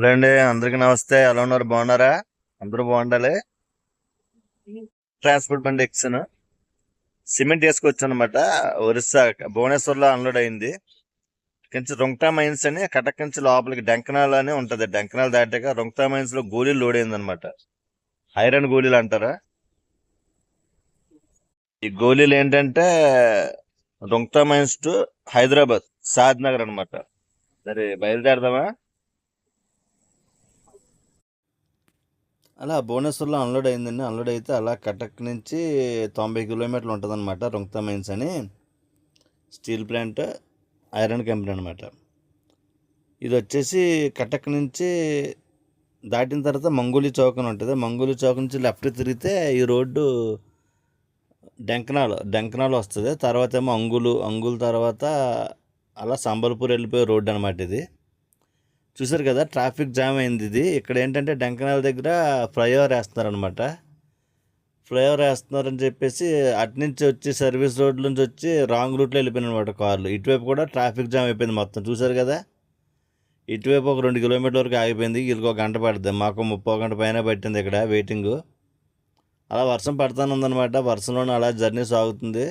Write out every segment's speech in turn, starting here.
Hello అండి అందరికి నమస్తే. ఎలా ఉన్నారు? బాగున్నారా? అందరూ బాగుండాలి. ట్రాన్స్పోర్ట్ బండి ఎక్సాను. సిమెంట్ వేసుకొచ్చాను అనమాట ఒరిస్సా భువనేశ్వర్లో అన్లోడ్ అయింది. కొంచెం రొంగ్టా మైన్స్ అని కటక్ నుంచి లోపలికి డెంకనాల్ అని ఉంటది. డెంకనాల్ దాటాక రొంగ్టా మైన్స్లో గోళీలు లోడ్ అయింది అనమాట ఐరన్ గోళీలు అంటారా? ఈ గోళీలు ఏంటంటే రొంగ్టా మైన్స్ టు హైదరాబాద్ సాద్ నగర్ అనమాట సరే బయలుదేరదామా? అలా భువనేశ్వర్లో అన్లోడ్ అయిందండి. అన్లోడ్ అయితే అలా కటక్ నుంచి తొంభై కిలోమీటర్లు ఉంటుంది అనమాట మైన్స్ అని. స్టీల్ ప్లాంట్ ఐరన్ కంపెనీ అనమాట ఇది వచ్చేసి కటక్ నుంచి దాటిన తర్వాత మంగోలి చౌక్ అని ఉంటుంది. మంగోలి చౌక్ నుంచి లెఫ్ట్ తిరిగితే ఈ రోడ్డు డెంకనాల్ డెంకనాల్ వస్తుంది. తర్వాత ఏమో అంగులు అంగుల తర్వాత అలా సంబల్పూర్ వెళ్ళిపోయే రోడ్డు అనమాట ఇది. చూసారు కదా ట్రాఫిక్ జామ్ అయింది ఇది. ఇక్కడ ఏంటంటే డెంకనాల దగ్గర ఫ్లైఓవర్ వేస్తున్నారనమాట ఫ్లైఓవర్ వేస్తున్నారని చెప్పేసి అటు నుంచి వచ్చి సర్వీస్ రోడ్ నుంచి వచ్చి రాంగ్ రూట్లో వెళ్ళిపోయినాయి అనమాట కార్లు. ఇటువైపు కూడా ట్రాఫిక్ జామ్ అయిపోయింది మొత్తం. చూసారు కదా? ఇటువైపు ఒక రెండు కిలోమీటర్ల వరకు ఆగిపోయింది. వీళ్ళకి ఒక గంట పడుతుంది. మాకు ముప్పై గంట పైన పట్టింది ఇక్కడ వెయిటింగ్ అలా వర్షం పడుతూనే ఉందన్నమాట. వర్షంలోనే అలా జర్నీ సాగుతుంది.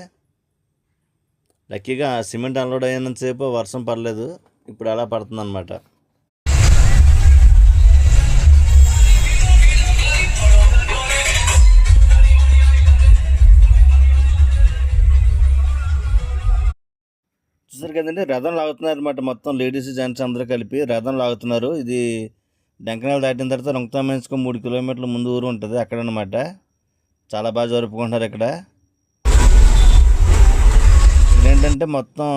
లక్కీగా సిమెంట్ అన్లోడ్ అయినంతసేపు వర్షం పడలేదు. ఇప్పుడు అలా పడుతుంది అనమాట చూసారు కదండి. రథం లాగుతున్నారు అనమాట మొత్తం. లేడీస్ జెంట్స్ అందరూ కలిపి రథం లాగుతున్నారు. ఇది డెంకనాలు దాటిన తర్వాత రొంగతా మైన్స్కి మూడు కిలోమీటర్ల ముందు ఊరు ఉంటుంది అక్కడ అనమాట చాలా బాగా జరుపుకుంటున్నారు ఇక్కడ. ఏంటంటే మొత్తం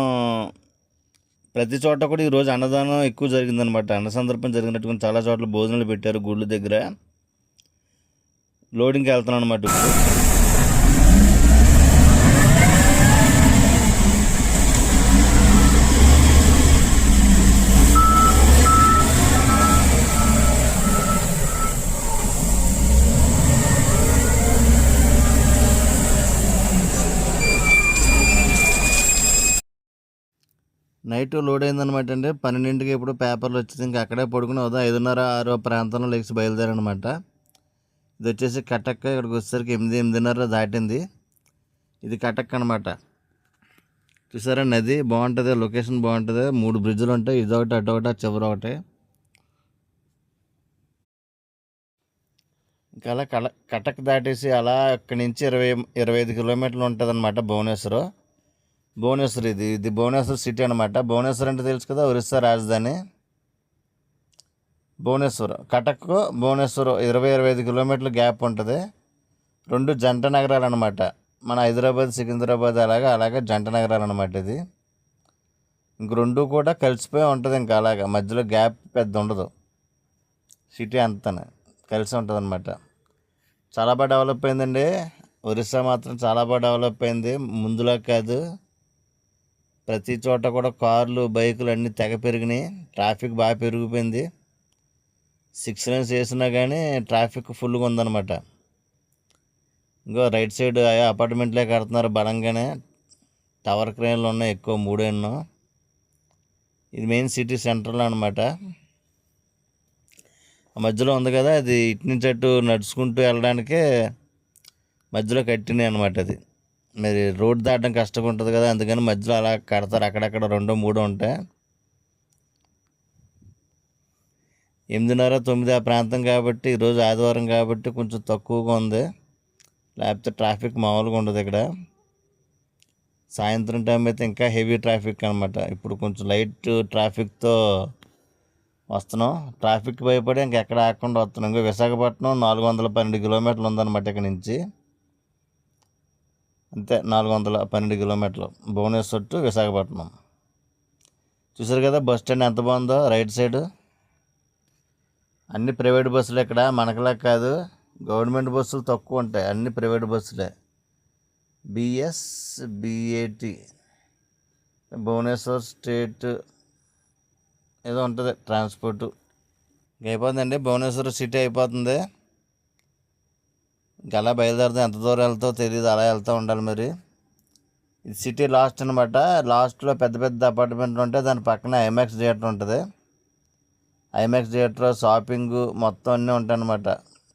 ప్రతి చోట కూడా ఈరోజు అన్నదానం ఎక్కువ జరిగిందనమాట అన్న సందర్భం జరిగినట్టుగా చాలా చోట్ల భోజనాలు పెట్టారు గుళ్ళు దగ్గర. లోడింగ్కి వెళ్తున్నాను అనమాట నైట్ లోడ్ అయిందనమాట అండి. పన్నెండింటికి ఇప్పుడు పేపర్లు వచ్చేసి ఇంకా అక్కడే పడుకుని ఉదయం ఐదున్నర ఆరో ప్రాంతంలో లెగ్స్ బయలుదేరనమాట. ఇది వచ్చేసి కటక్ ఇక్కడికి వచ్చేసరికి ఎనిమిది ఎనిమిదిన్నర దాటింది. ఇది కటక్ అనమాట. చూసారా నది బాగుంటుంది లొకేషన్ బాగుంటుంది. మూడు బ్రిడ్జ్లు ఉంటాయి ఇదొకటి అటు ఒకటి చివరి ఒకటి. ఇంకా అలా కల కటక్ దాటేసి అలా అక్కడి నుంచి ఇరవై ఇరవై ఐదు కిలోమీటర్లు ఉంటుంది అనమాట భువనేశ్వరం. భువనేశ్వర్ ఇది ఇది భువనేశ్వర్ సిటీ అనమాట భువనేశ్వర్ అంటే తెలుసు కదా ఒరిస్సా రాజధాని. భువనేశ్వర్ కటక్ భువనేశ్వర్ ఇరవై ఇరవై ఐదు కిలోమీటర్ల గ్యాప్ ఉంటుంది. రెండు జంట నగరాలు అనమాట మన హైదరాబాద్ సికింద్రాబాద్ అలాగా అలాగే జంట నగరాలు అనమాట ఇది. ఇంక రెండు కూడా కలిసిపోయి ఉంటుంది ఇంకా అలాగా. మధ్యలో గ్యాప్ పెద్ద ఉండదు. సిటీ అంతా కలిసి ఉంటుంది అనమాట చాలా బాగా డెవలప్ అయిందండి. ఒరిస్సా మాత్రం చాలా బాగా డెవలప్ అయింది. ముందులా కాదు. ప్రతి చోట కూడా కార్లు బైకులు అన్నీ తెగ పెరిగినాయి. ట్రాఫిక్ బాగా పెరిగిపోయింది. సిక్స్ లైన్స్ వేసినా కానీ ట్రాఫిక్ ఫుల్గా ఉందన్నమాట. ఇంకో రైట్ సైడ్ అపార్ట్మెంట్లే కడుతున్నారు బలంగానే. టవర్ క్రేన్లు ఉన్నాయి ఎక్కువ మూడెన్నో ఇది మెయిన్ సిటీ సెంటర్లో అనమాట మధ్యలో ఉంది కదా అది ఇటు నుంచి అటు నడుచుకుంటూ వెళ్ళడానికే మధ్యలో కట్టినాయి అనమాట అది. మరి రోడ్ దాటడం కష్టంగా ఉంటుంది కదా అందుకని మధ్యలో అలా కడతారు. అక్కడక్కడ రెండో మూడో ఉంటాయి ఎనిమిదిన్నర తొమ్మిది ఆ ప్రాంతం కాబట్టి ఈరోజు ఆదివారం కాబట్టి కొంచెం తక్కువగా ఉంది. లేకపోతే ట్రాఫిక్ మామూలుగా ఉండదు ఇక్కడ. సాయంత్రం టైం అయితే ఇంకా హెవీ ట్రాఫిక్ అనమాట ఇప్పుడు కొంచెం లైట్ ట్రాఫిక్తో వస్తున్నాం. ట్రాఫిక్ భయపడి ఇంకెక్కడ ఆకుండా వస్తున్నాం. ఇంకా విశాఖపట్నం నాలుగు వందల పన్నెండు కిలోమీటర్లు ఉందన్నమాట ఇక్కడ నుంచి. అంతే నాలుగు వందల పన్నెండు కిలోమీటర్లు. భువనేశ్వర్ టు విశాఖపట్నం. చూసారు కదా బస్ స్టాండ్ ఎంత బాగుందో రైట్ సైడ్. అన్ని ప్రైవేట్ బస్సులు ఇక్కడ మనకలా కాదు. గవర్నమెంట్ బస్సులు తక్కువ ఉంటాయి అన్ని ప్రైవేట్ బస్సులే. బిఎస్ బిఏటి భువనేశ్వర్ స్టేట్ ఏదో ఉంటుంది ట్రాన్స్పోర్టు. అయిపోతుందండి భువనేశ్వర్ సిటీ అయిపోతుంది. ఇంకా అలా బయలుదేరితే ఎంత దూరం వెళ్తావు తెలియదు అలా వెళ్తూ ఉండాలి మరి. ఇది సిటీ లాస్ట్ అనమాట లాస్ట్లో పెద్ద పెద్ద అపార్ట్మెంట్లు ఉంటే దాని పక్కన ఐమాక్స్ థియేటర్ ఉంటుంది. ఐమాక్స్ థియేటర్ షాపింగ్ మొత్తం అన్నీ ఉంటాయన్నమాట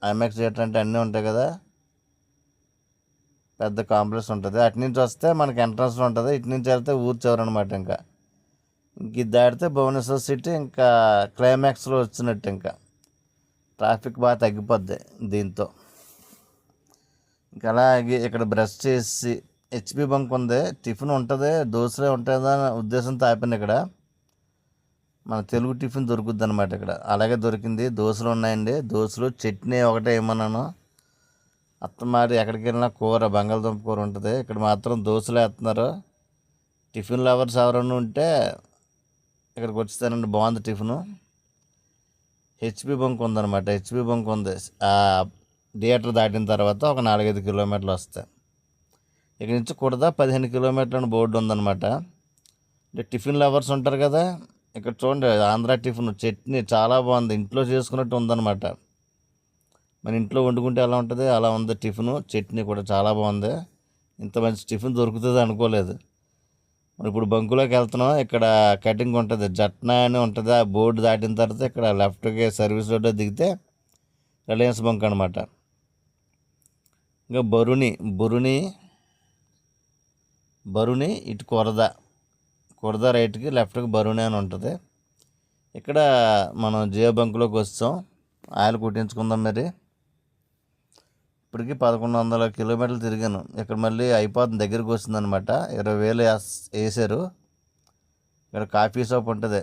ఐమాక్స్ థియేటర్ అంటే అన్నీ ఉంటాయి కదా. పెద్ద కాంప్లెక్స్ ఉంటుంది. అటు నుంచి వస్తే మనకి ఎంట్రన్స్ ఉంటుంది. ఇటు నుంచి వెళ్తే ఊరు చివరి అనమాట ఇంకా. ఇంక ఇది దాటితే భువనేశ్వర్ సిటీ ఇంకా క్లైమాక్స్లో వచ్చినట్టు ఇంకా. ట్రాఫిక్ బాగా తగ్గిపోద్ది దీంతో. ఇంకా అలాగే ఇక్కడ బ్రష్ చేసి హెచ్పి బంక్ ఉంది. టిఫిన్ ఉంటుంది. దోశలే ఉంటుందా అనే ఉద్దేశంతో ఆపాను ఇక్కడ. మన తెలుగు టిఫిన్ దొరుకుద్ది అనమాట ఇక్కడ. అలాగే దొరికింది. దోశలు ఉన్నాయండి. దోశలు చట్నీ ఒకటే ఏమన్నాను. అత్తమారి ఎక్కడికి వెళ్ళినా కూర బంగాళదుంప కూర ఉంటుంది. ఇక్కడ మాత్రం దోశలు వేస్తున్నారు. టిఫిన్ లవర్స్ ఎవరైనా ఉంటే ఇక్కడికి వచ్చిస్తానండి బాగుంది టిఫిను. హెచ్పి బంక్ ఉందన్నమాట. హెచ్పి బంక్ ఉంది. థియేటర్ దాటిన తర్వాత ఒక నాలుగైదు కిలోమీటర్లు వస్తాయి. ఇక్కడ నుంచి కుడదా పదిహేను కిలోమీటర్ల అని బోర్డు ఉందన్నమాట. అంటే టిఫిన్ లవర్స్ ఉంటారు కదా ఇక్కడ చూడండి ఆంధ్ర టిఫిన్ చట్నీ చాలా బాగుంది ఇంట్లో చేసుకున్నట్టు ఉందన్నమాట. మన ఇంట్లో వండుకుంటే ఎలా ఉంటుంది అలా ఉంది టిఫిన్ చట్నీ కూడా చాలా బాగుంది. ఇంత మంచి టిఫిన్ దొరుకుతుంది అనుకోలేదు. మరి ఇప్పుడు బంకులోకి వెళ్తున్నాం ఇక్కడ కటింగ్ ఉంటుంది జట్నా అని ఉంటుంది ఆ బోర్డు దాటిన తర్వాత ఇక్కడ లెఫ్ట్కి సర్వీస్ రోడ్లో దిగితే రిలయన్స్ బంక్ అనమాట ఇంకా బరుని బరుని బరుని ఇటు కొరద కొరద రైట్కి లెఫ్ట్కి బరుని అని ఉంటుంది. ఇక్కడ మనం జియో బంకులోకి వస్తాం ఆయిల్ కుట్టించుకుందాం మరి. ఇప్పటికి పదకొండు వందల కిలోమీటర్లు తిరిగాను. ఇక్కడ మళ్ళీ అయిపోతుంది దగ్గరికి వస్తుందన్నమాట ఇరవై వేలు వేసారు. ఇక్కడ కాఫీ షాప్ ఉంటుంది.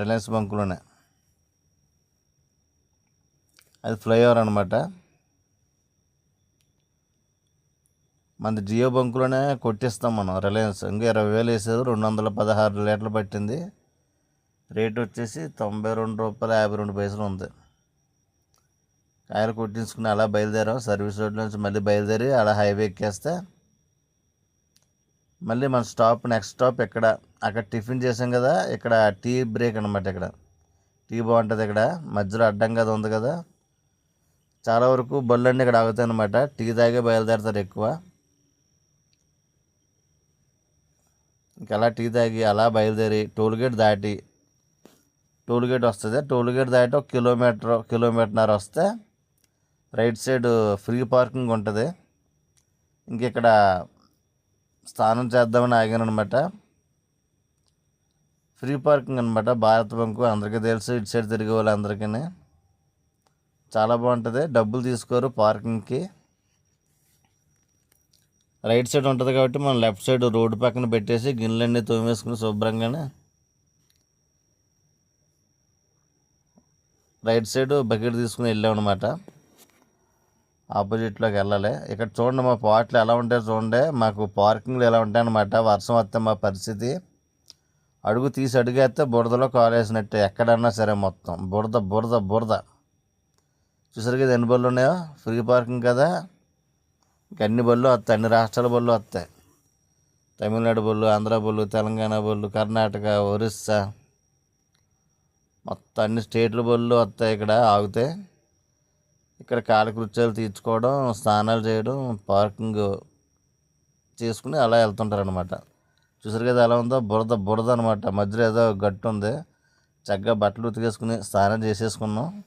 రిలయన్స్ బంకులోనే అది ఫ్లైఓవర్ అనమాట. మనది జియో బంకులోనే కొట్టిస్తాం మనం. రిలయన్స్ ఇంకా ఇరవై వేలు వేసారు రెండు వందల పదహారు లీటర్లు పట్టింది. రేట్ వచ్చేసి తొంభై రెండు రూపాయల యాభై రెండు పైసలు ఉంది. కాయలు కొట్టించుకుని అలా బయలుదేరాం. సర్వీస్ రోడ్ నుంచి మళ్ళీ బయలుదేరి అలా హైవే ఎక్కేస్తే మళ్ళీ మన స్టాప్ నెక్స్ట్ స్టాప్ ఇక్కడ అక్కడ టిఫిన్ చేసాం కదా ఇక్కడ టీ బ్రేక్ అనమాట ఇక్కడ. టీ బాగుంటుంది ఇక్కడ. మధ్యలో అడ్డం కదా ఉంది కదా. చాలా వరకు బళ్ళు అన్నీ ఇక్కడ ఆగుతాయి అనమాట టీ తాగే బయలుదేరుతారు ఎక్కువ. ఇంకా అలా టీ తాగి అలా బయలుదేరి టోల్ గేట్ దాటి టోల్ గేట్ వస్తుంది. టోల్ గేట్ దాటి ఒక కిలోమీటర్ కిలోమీటర్నర వస్తే రైట్ సైడ్ ఫ్రీ పార్కింగ్ ఉంటుంది. ఇంక ఇక్కడ స్నానం చేద్దామని ఆగాను అనమాట ఫ్రీ పార్కింగ్ అనమాట భారత్ బంకు అందరికీ తెలుసు ఇటు సైడ్ తిరిగే వాళ్ళందరికీ చాలా బాగుంటుంది. డబ్బులు తీసుకోరు పార్కింగ్కి. రైట్ సైడ్ ఉంటుంది కాబట్టి మనం లెఫ్ట్ సైడ్ రోడ్డు పక్కన పెట్టేసి గిన్నెలన్నీ తోమేసుకుని శుభ్రంగానే రైట్ సైడ్ బకెట్ తీసుకుని వెళ్ళాం అనమాట ఆపోజిట్లోకి వెళ్ళాలి. ఇక్కడ చూడండి మా పాటలు ఎలా ఉంటాయో చూడండి. మాకు పార్కింగ్లు ఎలా ఉంటాయి అనమాట వర్షం వస్తే మా పరిస్థితి. అడుగు తీసి అడుగేస్తే బురదలో కాలేసినట్టు ఎక్కడన్నా సరే మొత్తం. బురద బురద బురద. చూసారు ఎన్ని బళ్ళు ఉన్నాయో? ఫ్రీ పార్కింగ్ కదా. అన్ని బళ్ళు వస్తాయి అన్ని రాష్ట్రాల బళ్ళు వస్తాయి. తమిళనాడు బళ్ళు ఆంధ్ర బళ్ళు తెలంగాణ బళ్ళు కర్ణాటక ఒరిస్సా మొత్తం అన్ని స్టేట్ల బళ్ళు వస్తాయి ఇక్కడ ఆగితే. ఇక్కడ కాలకృత్యాలు తీర్చుకోవడం స్నానాలు చేయడం పార్కింగ్ చేసుకుని అలా వెళ్తుంటారు అనమాట చూసారు కదా ఎలా ఉందో? బురద బురద అనమాట మధ్యలో ఏదో గట్టు ఉంది. చక్కగా బట్టలు ఉతికేసుకుని స్నానం చేసేసుకున్నాం.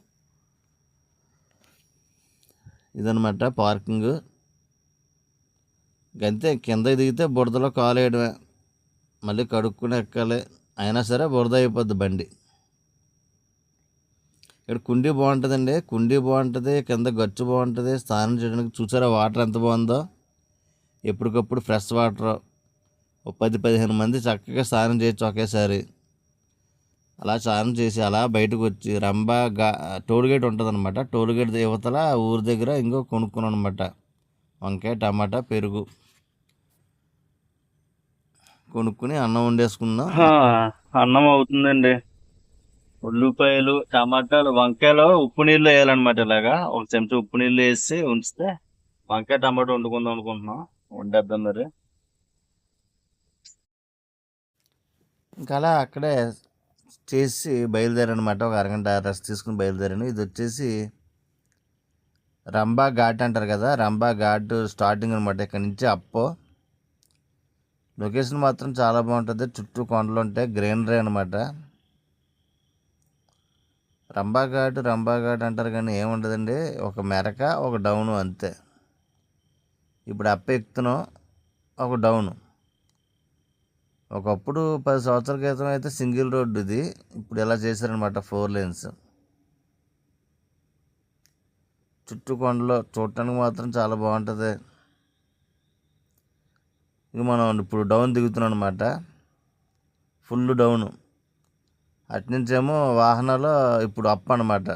ఇదనమాట పార్కింగ్. గంతే కింద దిగితే బురదలో కాలు వేయడమే మళ్ళీ కడుక్కుని ఎక్కాలి. అయినా సరే బురద అయిపోద్ది బండి. ఇక్కడ కుండీ బాగుంటుందండి. కుండీ బాగుంటుంది కింద గచ్చు బాగుంటుంది. స్నానం చేయడానికి చూసారా వాటర్ ఎంత బాగుందో? ఎప్పటికప్పుడు ఫ్రెష్ వాటర్. ఓ పది పదిహేను మంది చక్కగా స్నానం చేయొచ్చు ఒకేసారి. అలా స్నానం చేసి అలా బయటకు వచ్చి రంబా గా టోల్ గేట్ ఉంటుంది అనమాట టోల్ గేట్ యువతల ఊరి దగ్గర ఇంకో కొనుక్కున్నాను అనమాట వంకాయ టమాటా పెరుగు. కొనుక్కుని అన్నం వండేసుకున్నాం ఆ, అన్నం అవుతుందండి. ఉల్లిపాయలు టమాటాలు వంకాయలు ఉప్పు నీళ్ళు వేయాలన్నమాట ఇలాగా. ఒక చెంచా ఉప్పు నీళ్ళు వేసి ఉంచితే వంకాయ టమాటా వండుకుందాం అనుకుంటున్నాం. వండేద్దాం మరి. ఇంకా అలా అక్కడే చేసి బయలుదేరనమాట. ఒక అరగంట రెస్ట్ తీసుకుని బయలుదేరాను. ఇది వచ్చేసి రంబా ఘాట్ అంటారు కదా. రంబా ఘాట్ స్టార్టింగ్ అనమాట ఇక్కడ నుంచి అప్పో లొకేషన్ మాత్రం చాలా బాగుంటుంది. చుట్టూ కొండలు ఉంటాయి. గ్రీనరీ అనమాట రంభాఘాట్ రంబాఘాట్ అంటారు కానీ ఏముండదండి. ఒక మెరక ఒక డౌను అంతే. ఇప్పుడు అప్ప ఎక్కుతున్నాం ఒక డౌను. ఒకప్పుడు పది సంవత్సరాల క్రితం అయితే సింగిల్ రోడ్డు ఇది. ఇప్పుడు ఎలా చేశారనమాట ఫోర్ లేన్స్. చుట్టూ కొండలో చూడటానికి మాత్రం చాలా బాగుంటుంది. ఇక మనం ఇప్పుడు డౌన్ దిగుతున్నాం అనమాట ఫుల్ డౌను అట్నుంచేమో వాహనాలు ఇప్పుడు అప్ అనమాట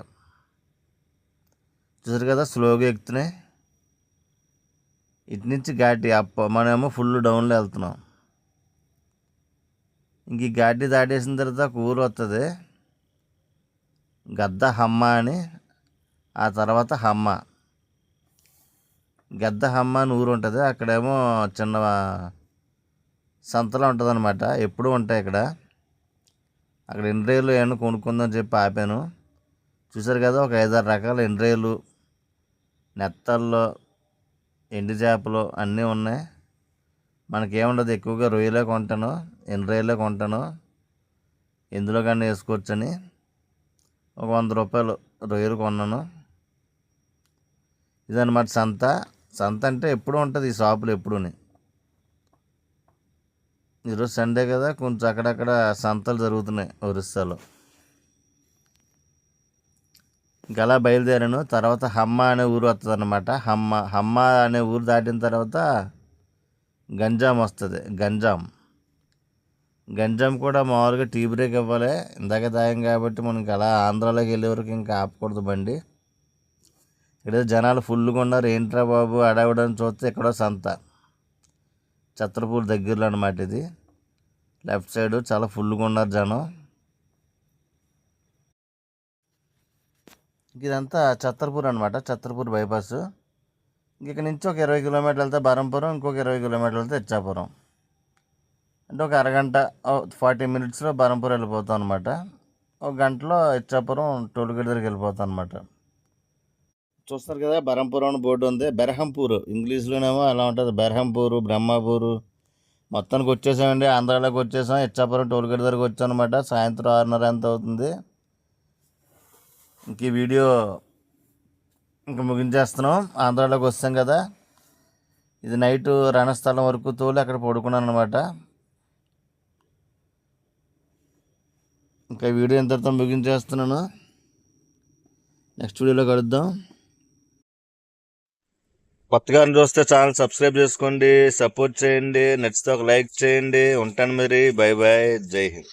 చూసారు కదా స్లోగా ఎక్కుతున్నాయి. ఇటు నుంచి ఘాటి అప్ మనమేమో ఫుల్ డౌన్లో వెళ్తున్నాం. ఇంక ఈ ఘాటి దాటేసిన తర్వాత ఒక ఊరు వస్తుంది గద్ద హమ్మ అని ఆ తర్వాత హమ్మ. గద్దహమ్మ అని ఊరు ఉంటుంది. అక్కడేమో చిన్న సంతలో ఉంటుంది అనమాట ఎప్పుడూ ఉంటాయి ఇక్కడ అక్కడ ఎండ్రేలు ఏమన్నా కొనుక్కుందని చెప్పి ఆపాను. చూసారు కదా ఒక ఐదారు రకాల ఎండ్రేలు నెత్తల్లో ఎండు చేపలు అన్నీ ఉన్నాయి. మనకేముండదు ఎక్కువగా రొయ్యలే కొంటాను ఎండ్రేలే కొంటాను. ఎందులో కానీ వేసుకోవచ్చని ఒక వంద రూపాయలు రొయ్యలు కొన్నాను. ఇదన్నమాట సంత. సంత అంటే ఎప్పుడు ఉంటుంది ఈ షాపులు ఎప్పుడూని. ఈరోజు సండే కదా కొంచెం అక్కడక్కడ సంతలు జరుగుతున్నాయి ఒరిస్సాలో. ఇంకా బయలుదేరాను తర్వాత హమ్మ అనే ఊరు వస్తుంది అనమాట హమ్మ హమ్మ అనే ఊరు దాటిన తర్వాత గంజాం వస్తుంది గంజాం. గంజాం కూడా మామూలుగా టీ బ్రేక్ ఇవ్వాలి ఇందాక దాయం కాబట్టి మనకి అలా ఆంధ్రాలోకి వెళ్ళే వరకు ఇంకా ఆపకూడదు బండి. ఇక్కడ జనాలు ఫుల్గా ఉన్నారు. ఏంట్రా బాబు? అడవడని చూస్తే ఎక్కడో సంత. ఛత్రపూర్ దగ్గరలో అనమాట ఇది. లెఫ్ట్ సైడ్ చాలా ఫుల్గా ఉన్నారు జనం. ఇదంతా ఛత్రపూర్ అనమాట ఛత్రపూర్ బైపాస్. ఇక్కడ నుంచి ఒక ఇరవై కిలోమీటర్లు వెళ్తే బరంపురం ఇంకొక ఇరవై కిలోమీటర్లు వెళ్తే ఇచ్చాపురం. అంటే ఒక అరగంట ఫార్టీ మినిట్స్లో బరంపూర్ వెళ్ళిపోతాం అనమాట ఒక గంటలో ఇచ్చాపురం టోల్గేట్ దగ్గరికి వెళ్ళిపోతాం అనమాట చూస్తారు కదా బరంపురం అని బోర్డు ఉంది. బెరహంపూర్ ఇంగ్లీష్లోనేమో అలా ఉంటుంది? బెరహంపూరు బ్రహ్మపూరు. మొత్తానికి వచ్చేసామండి. ఆంధ్రాలోకి వచ్చేసాం. ఇచ్చాపురం టోల్గేట్ దగ్గరకు వచ్చాం అనమాట సాయంత్రం ఆరున్నర ఎంత అవుతుంది? ఇంక ఈ వీడియో ఇంక ముగించేస్తున్నాం. ఆంధ్రాలోకి వస్తాం కదా. ఇది నైట్ రణస్థలం వరకు తోలి అక్కడ పడుకున్నాను అనమాట ఇంకా వీడియో ఇంతటితో ముగించేస్తున్నాను. నెక్స్ట్ వీడియోలో కలుద్దాం. కొత్తగా చూస్తే ఛానల్ సబ్స్క్రైబ్ చేసుకోండి సపోర్ట్ చేయండి నచ్చితే ఒక లైక్ చేయండి. ఉంటాను మరి. బై బాయ్ జై హింద్.